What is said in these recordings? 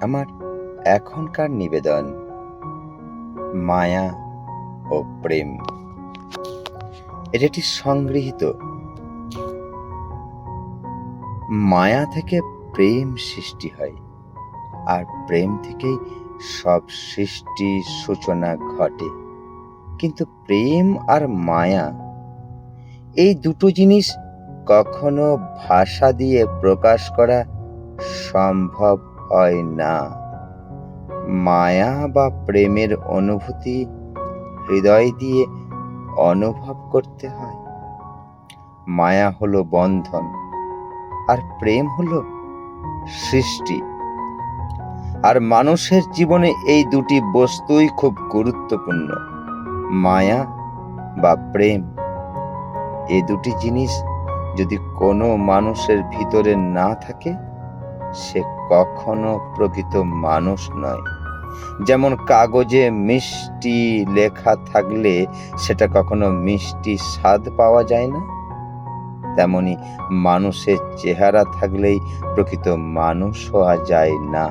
আমার এখনকার নিবেদন, মায়া ও প্রেম। এটা সংগৃহীত। মায়া থেকে প্রেম সৃষ্টি হয়, আর প্রেম থেকেই সব সৃষ্টি সূচনা ঘটে। কিন্তু প্রেম আর মায়া, এই দুটো জিনিস কখনো ভাষা দিয়ে প্রকাশ করা সম্ভব হয় না। মায়া বা প্রেমের অনুভূতি হৃদয় দিয়ে অনুভব করতে হয়। মায়া হলো বন্ধন, আর প্রেম হলো সৃষ্টি। আর মানুষের জীবনে এই দুটি বস্তুই খুব গুরুত্বপূর্ণ, মায়া বা প্রেম। এই দুটি জিনিস যদি কোনো মানুষের ভিতরে না থাকে সে কখনো প্রকৃত মানুষ নয়। যেমন কাগজে মিষ্টি লেখা থাকলে সেটা কখনো মিষ্টি স্বাদ পাওয়া যায় না, তেমনি মানুষের চেহারা থাকলেই প্রকৃত মানুষ হওয়া যায় না।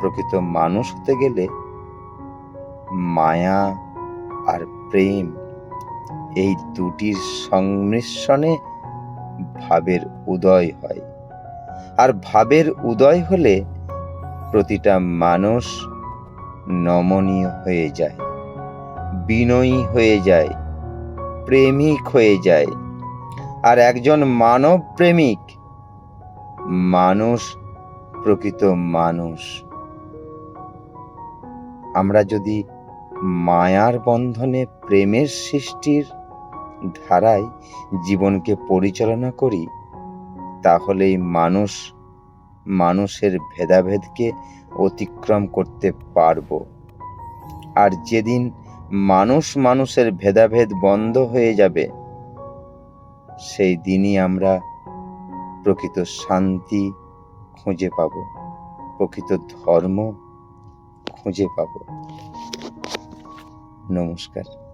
প্রকৃত মানুষ হতে গেলে মায়া আর প্রেম এই দুটির সংমিশ্রণে ভাবের উদয় হয়। আর ভাবের উদয় হলে প্রতিটা মানুষ নমনীয় হয়ে যায়, বিনয়ী হয়ে যায়, প্রেমিক হয়ে যায়। আর একজন মানব প্রেমিক, মানুষ প্রকৃত মানুষ। আমরা যদি মায়ার বন্ধনে প্রেমের সৃষ্টির ধারায় জীবনকে পরিচালনা করি তাহলেই মানুষ, মানুষের ভেদাভেদকে অতিক্রম করতে পারব। আর যেদিন মানুষ মানুষের ভেদাভেদ বন্ধ হয়ে যাবে, সেই দিনই আমরা প্রকৃত শান্তি খুঁজে পাব, প্রকৃত ধর্ম খুঁজে পাব। নমস্কার।